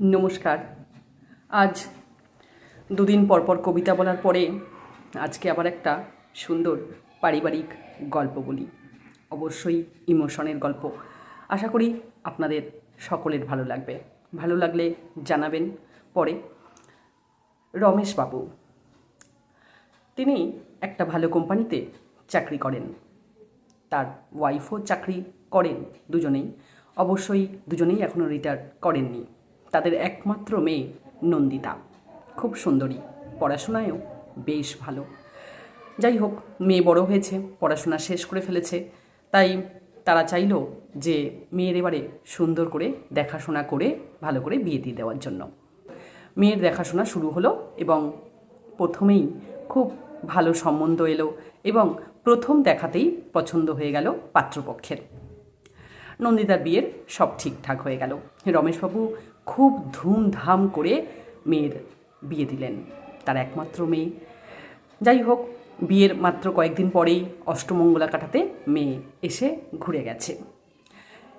নমস্কার। আজ দুদিন পরপর কবিতা বলার পরে আজকে আবার একটা সুন্দর পারিবারিক গল্প বলি। অবশ্যই ইমোশনের গল্প। আশা করি আপনাদের সকলের ভালো লাগবে। ভালো লাগলে জানাবেন পরে। রমেশবাবু তিনি একটা ভালো কোম্পানিতে চাকরি করেন। তার ওয়াইফও চাকরি করেন দুজনেই। অবশ্যই দুজনেই এখনও রিটায়ার করেননি। তাদের একমাত্র মেয়ে নন্দিতা। খুব সুন্দরী, পড়াশোনায়ও বেশ ভালো। যাই হোক, মেয়ে বড় হয়েছে, পড়াশোনা শেষ করে ফেলেছে। তাই তারা চাইলো যে মেয়ের এবারে সুন্দর করে দেখাশোনা করে, ভালো করে বিয়ে দিয়ে দেওয়ার জন্য। মেয়ের দেখাশোনা শুরু হলো এবং প্রথমেই খুব ভালো সম্বন্ধ এলো এবং প্রথম দেখাতেই পছন্দ হয়ে গেল পাত্রপক্ষের। নন্দিতার বিয়ের সব ঠিকঠাক হয়ে গেল। রমেশবাবু খুব ধুমধাম করে মেয়ের বিয়ে দিলেন। তার একমাত্র মেয়ে। যাই হোক, বিয়ের মাত্র কয়েকদিন পরেই অষ্টমঙ্গলা কাটাতে মেয়ে এসে ঘুরে গেছে।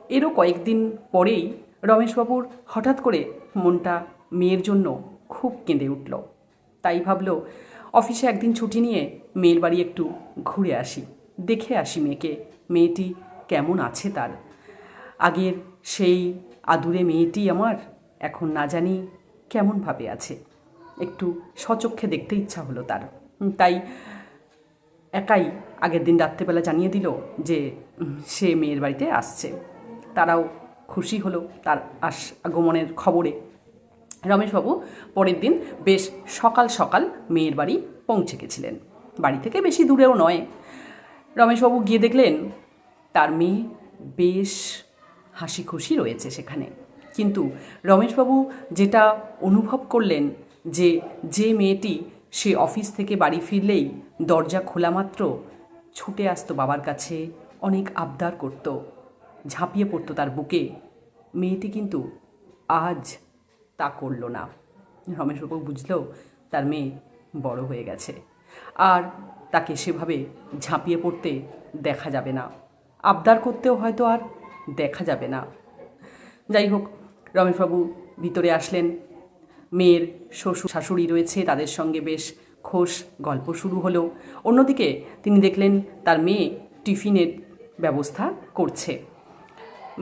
এরও কয়েকদিন পরেই রমেশবাবুর হঠাৎ করে মনটা মেয়ের জন্য খুব কেঁদে উঠল। তাই ভাবল, অফিসে একদিন ছুটি নিয়ে মেয়ের বাড়ি একটু ঘুরে আসি। দেখে আসি মেয়েকে, মেয়েটি কেমন আছে তার। আগের সেই আদুরে মেয়েটি আমার এখন না জানি কেমনভাবে আছে। একটু সচক্ষে দেখতে ইচ্ছা হলো তার। তাই একাই আগের দিন রাত্রেবেলা জানিয়ে দিল যে সে মেয়ের বাড়িতে আসছে। তারাও খুশি হলো তার আস আগমনের খবরে। রমেশবাবু পরের দিন বেশ সকাল সকাল মেয়ের বাড়ি পৌঁছে গেছিলেন। বাড়ি থেকে বেশি দূরেও নয়। রমেশবাবু গিয়ে দেখলেন তার মেয়ে বেশ হাসি খুশি রয়েছে সেখানে। কিন্তু রমেশবাবু যেটা অনুভব করলেন যে যে মেয়েটি সে অফিস থেকে বাড়ি ফিরলেই দরজা খোলা মাত্র, ছুটে আসতো বাবার কাছে, অনেক আবদার করত, ঝাঁপিয়ে পড়তো তার বুকে। মেয়েটি কিন্তু আজ তা করল না। রমেশবাবু বুঝলো তার মেয়ে বড় হয়ে গেছে। আর তাকে সেভাবে ঝাঁপিয়ে পড়তে দেখা যাবে না। আবদার করতেও হয়তো আর দেখা যাবে না। যাই হোক রমেশবাবু ভিতরে আসলেন। মেয়ের শ্বশুর শাশুড়ি রয়েছে, তাদের সঙ্গে বেশ খোশ গল্প শুরু হলো। অন্যদিকে তিনি দেখলেন তার মেয়ে টিফিনের ব্যবস্থা করছে।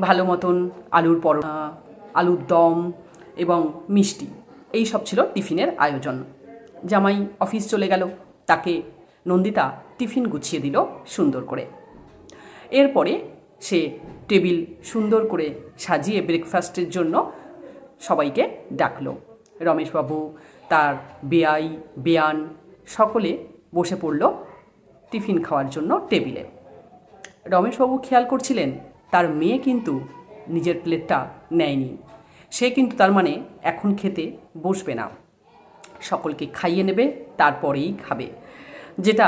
ভালো মতন আলুর পরোটা আলুর দম এবং মিষ্টি, এই সব ছিল টিফিনের আয়োজন। জামাই অফিস চলে গেল, তাকে নন্দিতা টিফিন গুছিয়ে দিল সুন্দর করে। এরপরে সে টেবিল সুন্দর করে সাজিয়ে ব্রেকফাস্টের জন্য সবাইকে ডাকলো। রমেশবাবু, তার বেয়াই বেয়ান সকলে বসে পড়ল টিফিন খাওয়ার জন্য টেবিলে। রমেশবাবু খেয়াল করছিলেন, তার মেয়ে কিন্তু নিজের প্লেটটা নেয়নি। সে কিন্তু তার মানে এখন খেতে বসবে না। সকলকে খাইয়ে নেবে, তারপরেই খাবে, যেটা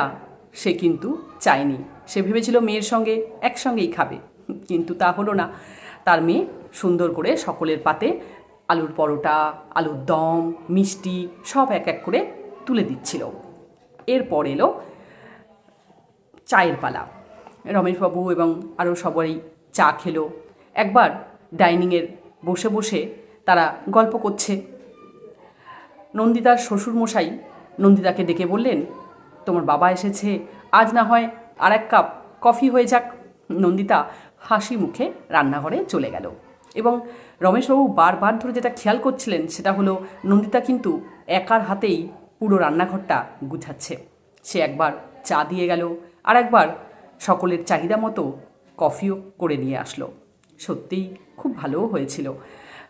সে কিন্তু চায়নি। সে ভেবেছিল মেয়ের সঙ্গে একসঙ্গেই খাবে। কিন্তু তা হলো না। তার মেয়ে সুন্দর করে সকলের পাতে আলুর পরোটা, আলুর দম, মিষ্টি সব এক এক করে তুলে দিচ্ছিল। এরপর এলো চায়ের পালা। রমেশবাবু এবং আরও সবাই চা খেলো। একবার ডাইনিংয়ের বসে বসে তারা গল্প করছে। নন্দিতার শ্বশুরমশাই নন্দিতাকে ডেকে বললেন, তোমার বাবা এসেছে, আজ না হয় আর এক কাপ কফি হয়ে যাক। নন্দিতা হাসি মুখে রান্নাঘরে চলে গেল। এবং রমেশবাবু বারবার ধরে যেটা খেয়াল করছিলেন সেটা হলো, নন্দিতা কিন্তু একার হাতেই পুরো রান্নাঘরটা গুছাচ্ছে। সে একবার চা দিয়ে গেল আর একবার সকলের চাহিদা মতো কফিও করে নিয়ে আসলো। সত্যিই খুব ভালোও হয়েছিল।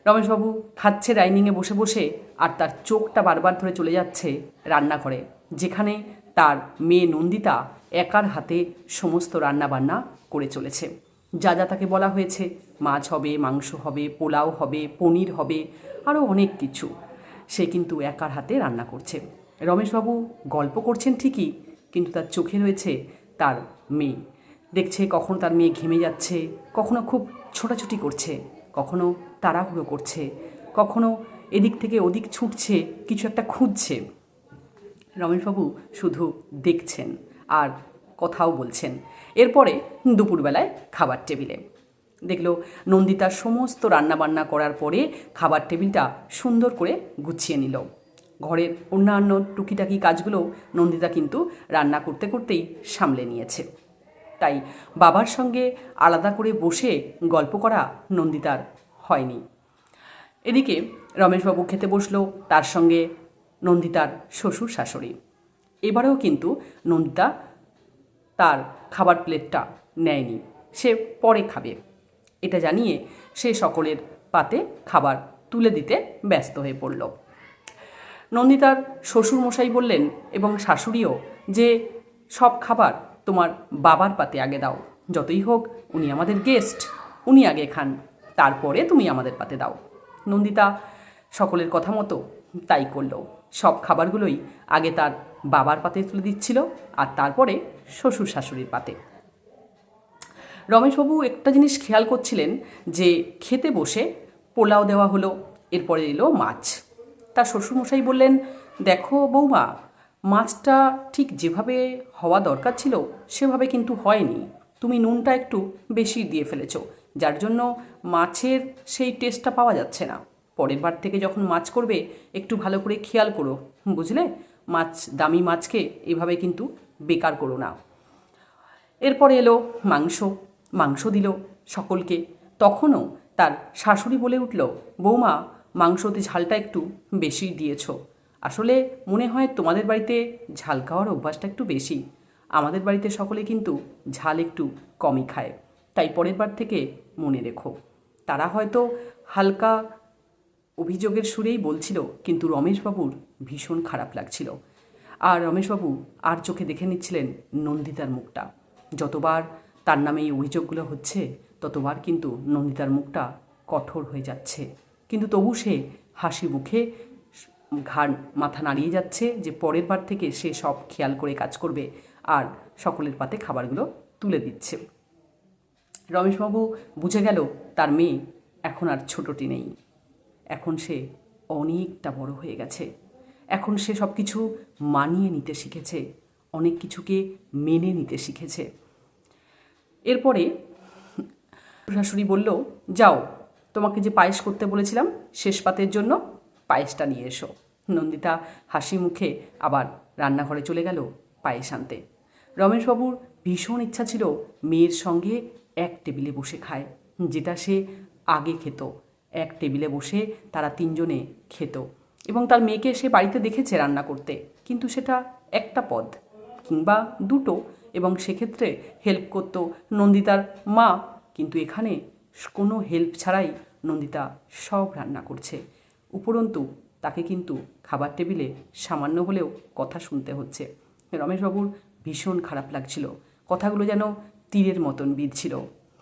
রমেশবাবু খাচ্ছে ডাইনিংয়ে বসে বসে আর তার চোখটা বারবার ধরে চলে যাচ্ছে রান্নাঘরে, যেখানে তার মেয়ে নন্দিতা একার হাতে সমস্ত রান্নাবান্না করে চলেছে। যা যা তাকে বলা হয়েছে, মাছ হবে, মাংস হবে, পোলাও হবে, পনির হবে, আরও অনেক কিছু। সে কিন্তু একার হাতে রান্না করছে। রমেশবাবু গল্প করছেন ঠিকই, কিন্তু তার চোখে রয়েছে তার মেয়ে। দেখছে কখন তার মেয়ে ঘেমে যাচ্ছে, কখনো খুব ছোটাছুটি করছে, কখনো তাড়াহুড়ো করছে, কখনো এদিক থেকে ওদিক ছুটছে, কিছু একটা খুঁজছে। রমেশবাবু শুধু দেখছেন। আর কথাও বলছেন। এরপরে দুপুরবেলায় খাবার টেবিলে। দেখল নন্দিতা সমস্ত রান্নাবান্না করার পরে খাবার টেবিলটা সুন্দর করে গুছিয়ে নিল। ঘরের অন্যান্য টুকিটাকি কাজগুলো নন্দিতা কিন্তু রান্না করতে করতেই সামলে নিয়েছে। তাই বাবার সঙ্গে আলাদা করে বসে গল্প করা নন্দিতার হয়নি। এদিকে রমেশবাবু খেতে বসল, তার সঙ্গে নন্দিতার শ্বশুর শাশুড়ি। এবারেও কিন্তু নন্দিতা তার খাবার প্লেটটা নেয়নি, সে পরে খাবে। এটা জানিয়ে সে সকলের পাতে খাবার তুলে দিতে ব্যস্ত হয়ে পড়ল। নন্দিতার শ্বশুরমশাই বললেন এবং শাশুড়িও যে, সব খাবার তোমার বাবার পাতে আগে দাও, যতই হোক উনি আমাদের গেস্ট উনি আগে খান, তারপরে তুমি আমাদের পাতে দাও। নন্দিতা সকলের কথা মতো তাই করল। সব খাবারগুলোই আগে তার বাবার পাতে তুলে দিচ্ছিল আর তারপরে শ্বশুর শাশুড়ির পাতে। রমেশবাবু একটা জিনিস খেয়াল করছিলেন যে খেতে বসে পোলাও দেওয়া হলো, এরপরে এলো মাছ। তার শ্বশুরমশাই বললেন, দেখো বৌমা, মাছটা ঠিক যেভাবে হওয়া দরকার ছিল সেভাবে কিন্তু হয়নি। তুমি নুনটা একটু বেশি দিয়ে ফেলেছো, যার জন্য মাছের সেই টেস্টটা পাওয়া যাচ্ছে না। পরের বার থেকে যখন মাছ করবে, একটু ভালো করে খেয়াল করো, বুঝলে? মাছ, দামি মাছকে এভাবে কিন্তু বেকার করো না। এরপরে এলো মাংস মাংস দিল সকলকে। তখনও তার শাশুড়ি বলে উঠল, বৌমা, মাংসতে ঝালটা একটু বেশি দিয়েছ। আসলে মনে হয় তোমাদের বাড়িতে ঝাল খাওয়ার অভ্যাসটা একটু বেশি। আমাদের বাড়িতে সকলে কিন্তু ঝাল একটু কমই খায়। তাই পরের বার থেকে মনে রেখো। তারা হয়তো হালকা অভিযোগের সুরেই বলছিল, কিন্তু রমেশবাবুর ভীষণ খারাপ লাগছিল। আর রমেশবাবু আর চোখে দেখে নিচ্ছিলেন নন্দিতার মুখটা। যতবার তার নামে এই অভিযোগগুলো হচ্ছে, ততবার কিন্তু নন্দিতার মুখটা কঠোর হয়ে যাচ্ছে। কিন্তু তবু সে হাসি মুখে ঘাড় মাথা নাড়িয়ে যাচ্ছে যে পরের বার থেকে সে সব খেয়াল করে কাজ করবে আর সকলের পাতে খাবারগুলো তুলে দিচ্ছে। রমেশবাবু বুঝে গেল তার মেয়ে এখন আর ছোটটি নেই। এখন সে অনেকটা বড় হয়ে গেছে। এখন সে সব কিছু মানিয়ে নিতে শিখেছে, অনেক কিছুকে মেনে নিতে শিখেছে। এরপরে শাশুড়ি বলল, যাও, তোমাকে যে পায়েস করতে বলেছিলাম, শেষ পাতের জন্য পায়েসটা নিয়ে এসো। নন্দিতা হাসি মুখে আবার রান্নাঘরে চলে গেল পায়েস আনতে। রমেশবাবুর ভীষণ ইচ্ছা ছিল মেয়ের সঙ্গে এক টেবিলে বসে খায়, যেটা সে আগে খেত। এক টেবিলে বসে তারা তিনজনে খেত এবং তার মেয়েকে সে বাড়িতে দেখেছে রান্না করতে। কিন্তু সেটা একটা পদ কিংবা দুটো এবং সেক্ষেত্রে হেল্প করতো নন্দিতার মা। কিন্তু এখানে কোনো হেল্প ছাড়াই নন্দিতা সব রান্না করছে। উপরন্তু তাকে কিন্তু খাবার টেবিলে সামান্য হলেও কথা শুনতে হচ্ছে। রমেশবাবুর ভীষণ খারাপ লাগছিল। কথাগুলো যেন তীরের মতন বিঁধছিল।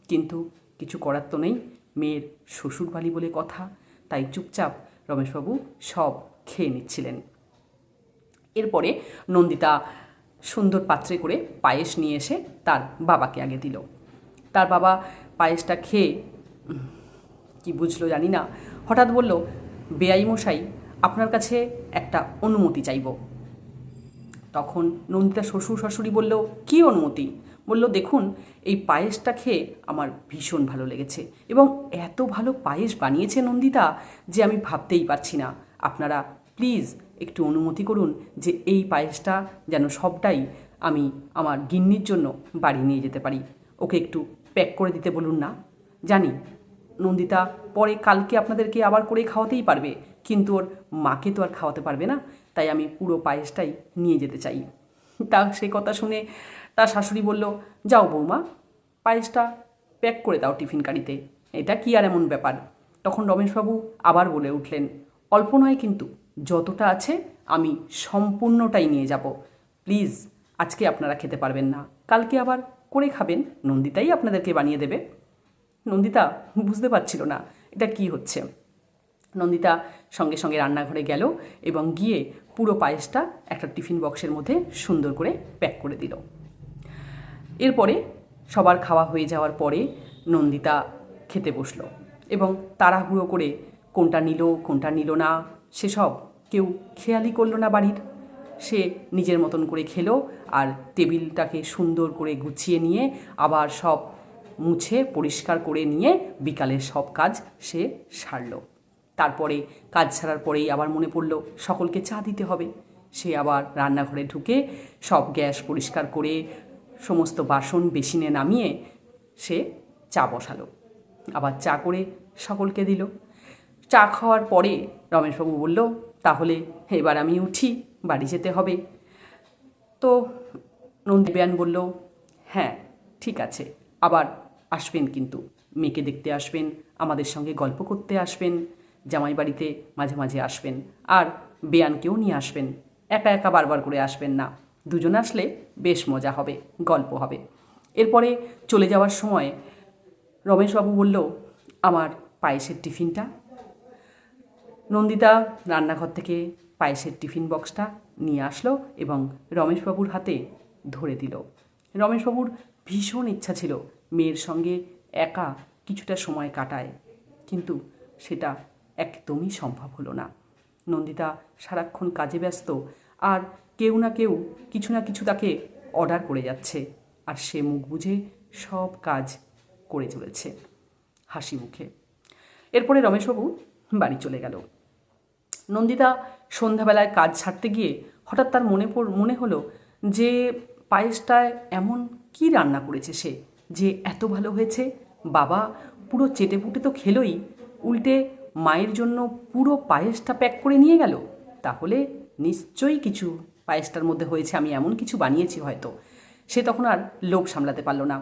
কিন্তু কিছু করার তো নেই। মেয়ের শ্বশুরবালি বলে কথা, তাই চুপচাপ রমেশবাবু সব খেয়ে নিচ্ছিলেন। এরপরে নন্দিতা সুন্দর পাত্রে করে পায়েস নিয়ে এসে তার বাবাকে আগে দিল। তার বাবা পায়েসটা খেয়ে, কি বুঝলো জানি না, হঠাৎ বলল বেআই মশাই, আপনার কাছে একটা অনুমতি চাইব। তখন নন্দিতা শ্বশুর শাশুড়ি বলল, কি অনুমতি? বলল, দেখুন, এই পায়েসটা খেয়ে আমার ভীষণ ভালো লেগেছে এবং এত ভালো পায়েস বানিয়েছে নন্দিতা যে আমি ভাবতেই পারছি না। আপনারা প্লিজ একটু অনুমতি করুন যে এই পায়েসটা যেন সবটাই আমি আমার গিন্নির জন্য বাড়ি নিয়ে যেতে পারি। ওকে একটু প্যাক করে দিতে বলুন না। জানি, নন্দিতা পরে কালকে আপনাদেরকে আবার করে খাওয়াতেই পারবে, কিন্তু ওর মাকে তো আর খাওয়াতে পারবে না, তাই আমি পুরো পায়েসটাই নিয়ে যেতে চাই। তা সে কথা শুনে তার শাশুড়ি বলল, যাও বৌমা, পায়েসটা প্যাক করে দাও টিফিন কারিতে এটা কি আর এমন ব্যাপার? তখন রমেশবাবু আবার বলে উঠলেন, অল্প নয় কিন্তু, যতটা আছে আমি সম্পূর্ণটাই নিয়ে যাব। প্লিজ, আজকে আপনারা খেতে পারবেন না। কালকে আবার করে খাবেন, নন্দিতাই আপনাদেরকে বানিয়ে দেবে। নন্দিতা বুঝতে পারছিল না, এটা কি হচ্ছে? নন্দিতা সঙ্গে সঙ্গে রান্নাঘরে গেল এবং গিয়ে পুরো পায়েসটা একটা টিফিন বক্সের মধ্যে সুন্দর করে প্যাক করে দিল। এরপরে সবার খাওয়া হয়ে যাওয়ার পরে নন্দিতা খেতে বসল এবং তাড়াহুড়ো করে কোনটা নিল কোনটা নিল না, সেসব কেউ খেয়ালই করল না বাড়ির। সে নিজের মতন করে খেলো আর টেবিলটাকে সুন্দর করে গুছিয়ে নিয়ে আবার সব মুছে পরিষ্কার করে নিয়ে বিকালের সব কাজ সে সারল। তারপরে কাজ ছাড়ার পরেই আবার মনে পড়ল, সকলকে চা দিতে হবে। সে আবার রান্নাঘরে ঢুকে সব গ্যাস পরিষ্কার করে সমস্ত বাসন বেসিনে নামিয়ে সে চা বসালো। আবার চা করে সকলকে দিল। চা খাওয়ার পরে রমেশবাবু বলল, তাহলে এবার আমি উঠি, বাড়ি যেতে হবে। তো নন্দীবেয়ান বলল হ্যাঁ ঠিক আছে, আবার আসবেন কিন্তু। মেয়েকে দেখতে আসবেন, আমাদের সঙ্গে গল্প করতে আসবেন জামাই বাড়িতে মাঝে মাঝে আসবেন, আর বেয়ানকেও নিয়ে আসবেন। একা একা বারবার করে আসবেন না। দুজন আসলে বেশ মজা হবে, গল্প হবে। এরপরে চলে যাওয়ার সময় রমেশবাবু বলল, আমার পায়েসের টিফিনটা। নন্দিতা রান্নাঘর থেকে পায়েসের টিফিন বক্সটা নিয়ে আসলো এবং রমেশবাবুর হাতে ধরে দিল। রমেশবাবুর ভীষণ ইচ্ছা ছিল মেয়ের সঙ্গে একা কিছুটা সময় কাটায়, কিন্তু সেটা একদমই সম্ভব হলো না। নন্দিতা সারাক্ষণ কাজে ব্যস্ত, আর কেউ না কেউ কিছু না কিছু তাকে অর্ডার করে যাচ্ছে। আর সে মুখ বুঝে সব কাজ করে চলেছে হাসি মুখে। এরপরে রমেশবাবু বাড়ি চলে গেল। নন্দিতা সন্ধ্যাবেলায় কাজ ছাড়তে গিয়ে হঠাৎ তার মনে পড়, মনে হলো যে পায়েসটায় এমন কি রান্না করেছে সে, যে এত ভালো হয়েছে। বাবা পুরো চেটে পুটে তো খেলোই, উল্টে মায়ের জন্য পুরো পায়েসটা প্যাক করে নিয়ে গেল। তাহলে নিশ্চয়ই কিছু পায়েসটার মধ্যে হয়েছে, আমি এমন কিছু বানিয়েছি হয়তো। সে তখন আর লোভ সামলাতে পারল না।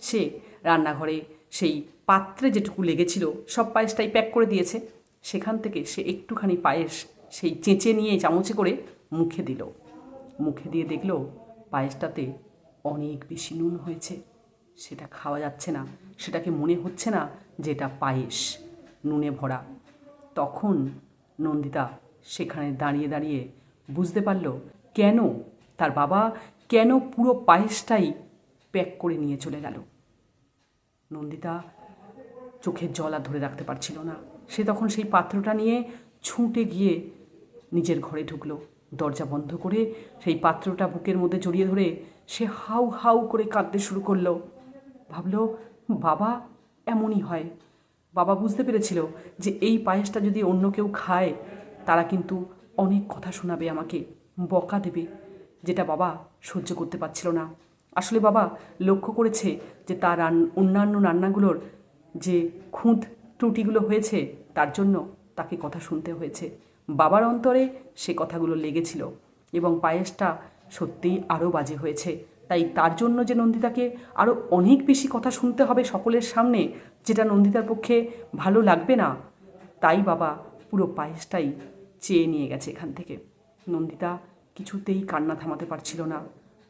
সে রান্নাঘরে সেই পাত্রে যেটুকু লেগেছিল, সব পায়েসটাই প্যাক করে দিয়েছে। সেখান থেকে সে একটুখানি পায়েস সেই চেঁচে নিয়ে চামচে করে মুখে দিল। মুখে দিয়ে দেখল পায়েসটাতে অনেক বেশি নুন হয়েছে। সেটা খাওয়া যাচ্ছে না। সেটাকে মনে হচ্ছে না যেটা পায়েস, নুনে ভরা। তখন নন্দিতা সেখানে দাঁড়িয়ে দাঁড়িয়ে বুঝতে পারল কেন? তার বাবা কেন পুরো পায়েসটাই প্যাক করে নিয়ে চলে গেল? নন্দিতা চোখের জল আর ধরে রাখতে পারছিল না। সে তখন সেই পাত্রটা নিয়ে ছুটে গিয়ে নিজের ঘরে ঢুকলো। দরজা বন্ধ করে সেই পাত্রটা বুকের মধ্যে জড়িয়ে ধরে সে হাউ হাউ করে কাঁদতে শুরু করল। ভাবলো, বাবা, এমনই হয়। বাবা বুঝতে পেরেছিল যে এই পায়েসটা যদি অন্য কেউ খায়, তারা কিন্তু অনেক কথা শোনাবে আমাকে। বকা দেবে, যেটা বাবা সহ্য করতে পারছিল না। আসলে বাবা লক্ষ্য করেছে যে তার অন্যান্য রান্নাগুলোর যে খুঁত ত্রুটিগুলো হয়েছে, তার জন্য তাকে কথা শুনতে হয়েছে। বাবার অন্তরে সে কথাগুলো লেগেছিল এবং পায়েসটা সত্যিই আরও বাজে হয়েছে। তাই তার জন্য যে নন্দিতাকে আরও অনেক বেশি কথা শুনতে হবে সকলের সামনে, যেটা নন্দিতার পক্ষে ভালো লাগবে না, তাই বাবা পুরো পায়েসটাই চেয়ে নিয়ে গেছে এখান থেকে। নন্দিতা কিছুতেই কান্না থামাতে পারছিল না।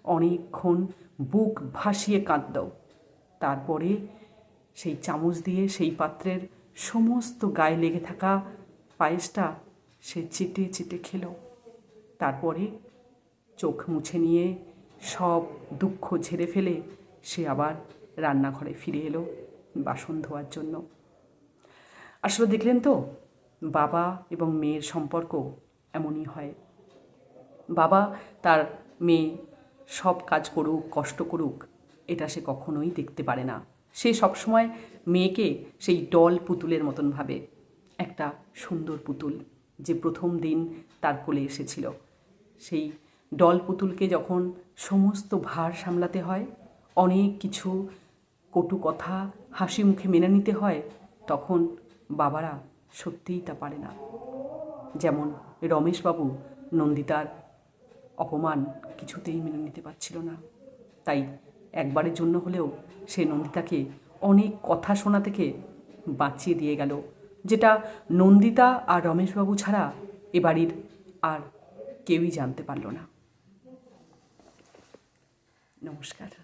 অনেকক্ষণ বুক ভাসিয়ে কাঁদল। তারপরে সেই চামচ দিয়ে সেই পাত্রের সমস্ত গায়ে লেগে থাকা পায়েসটা সে চেটে চেটে খেলো। তারপরে চোখ মুছে নিয়ে সব দুঃখ ঝেড়ে ফেলে সে আবার রান্নাঘরে ফিরে এলো বাসন ধোয়ার জন্য। আসলে দেখলেন তো, বাবা এবং মেয়ের সম্পর্ক এমনই হয়। বাবা, তার মেয়ে সব কাজ করুক, কষ্ট করুক, এটা সে কখনোই দেখতে পারে না। সে সবসময় মেয়েকে সেই ডল পুতুলের মতন ভাবে, একটা সুন্দর পুতুল যে প্রথম দিন তার কোলে এসেছিল। সেই ডল পুতুলকে যখন সমস্ত ভার সামলাতে হয়, অনেক কিছু কটু কথা হাসি মুখে মেনে নিতে হয়, তখন বাবারা সত্যিই তা পারে না। যেমন রমেশবাবু নন্দিতার অপমান কিছুতেই মেনে নিতে পারছিল না। তাই একবারের জন্য হলেও সে নন্দিতাকে অনেক কথা শোনা থেকে বাঁচিয়ে দিয়ে গেল, যেটা নন্দিতা আর রমেশবাবু ছাড়া এ বাড়ির আর কেউই জানতে পারল না। নমস্কার।